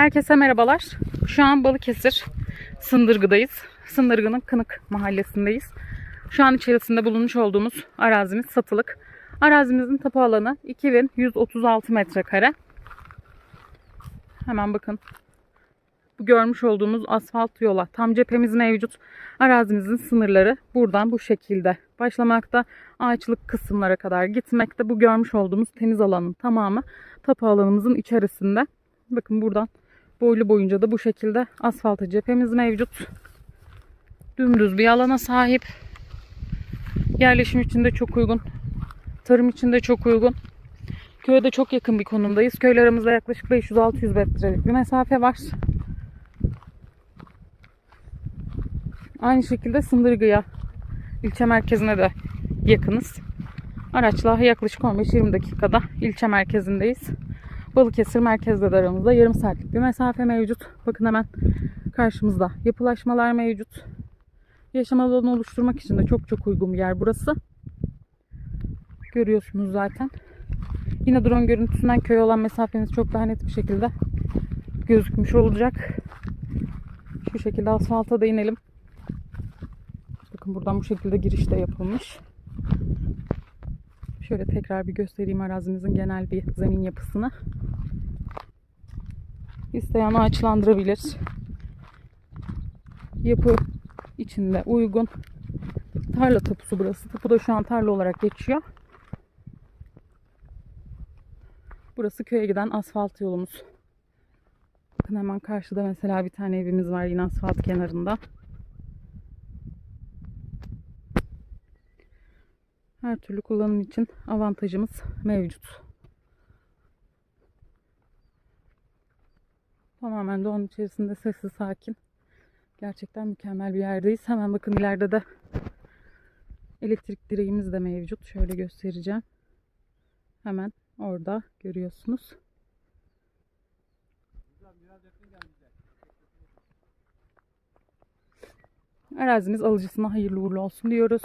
Herkese merhabalar. Şu an Balıkesir Sındırgı'dayız. Sındırgı'nın Kınık mahallesindeyiz. Şu an içerisinde bulunmuş olduğumuz arazimiz satılık. Arazimizin tapu alanı 2136 metrekare. Hemen bakın. Bu görmüş olduğumuz asfalt yola tam cephemiz mevcut. Arazimizin sınırları buradan bu şekilde başlamakta. Ağaçlık kısımlara kadar gitmekte. Bu görmüş olduğumuz temiz alanın tamamı tapu alanımızın içerisinde. Bakın buradan boylu boyunca da bu şekilde asfaltı cephemiz mevcut. Dümdüz bir alana sahip. Yerleşim için de çok uygun. Tarım için de çok uygun. Köye de çok yakın bir konumdayız. Köyle aramızda yaklaşık 500-600 metrelik bir mesafe var. Aynı şekilde Sındırgı'ya ilçe merkezine de yakınız. Araçla yaklaşık 15-20 dakikada ilçe merkezindeyiz. Balıkesir merkezde de aramızda yarım saatlik bir mesafe mevcut. Bakın hemen karşımızda yapılaşmalar mevcut. Yaşam alanı oluşturmak için de çok çok uygun bir yer burası. Görüyorsunuz zaten. Yine drone görüntüsünden köye olan mesafeniz çok daha net bir şekilde gözükmüş olacak. Şu şekilde asfalta da inelim. Bakın buradan bu şekilde giriş de yapılmış. Şöyle tekrar bir göstereyim arazimizin genel bir zemin yapısını. İsteyen ağaçlandırabilir. Yapı içinde uygun. Tarla tapusu burası. Tapu da şu an tarla olarak geçiyor. Burası köye giden asfalt yolumuz. Bakın hemen karşıda mesela bir tane evimiz var yine asfalt kenarında. Her türlü kullanım için avantajımız mevcut. Tamamen doğanın içerisinde sessiz sakin. Gerçekten mükemmel bir yerdeyiz. Hemen bakın ileride de elektrik direğimiz de mevcut. Şöyle göstereceğim. Hemen orada görüyorsunuz. Arazimiz alıcısına hayırlı uğurlu olsun diyoruz.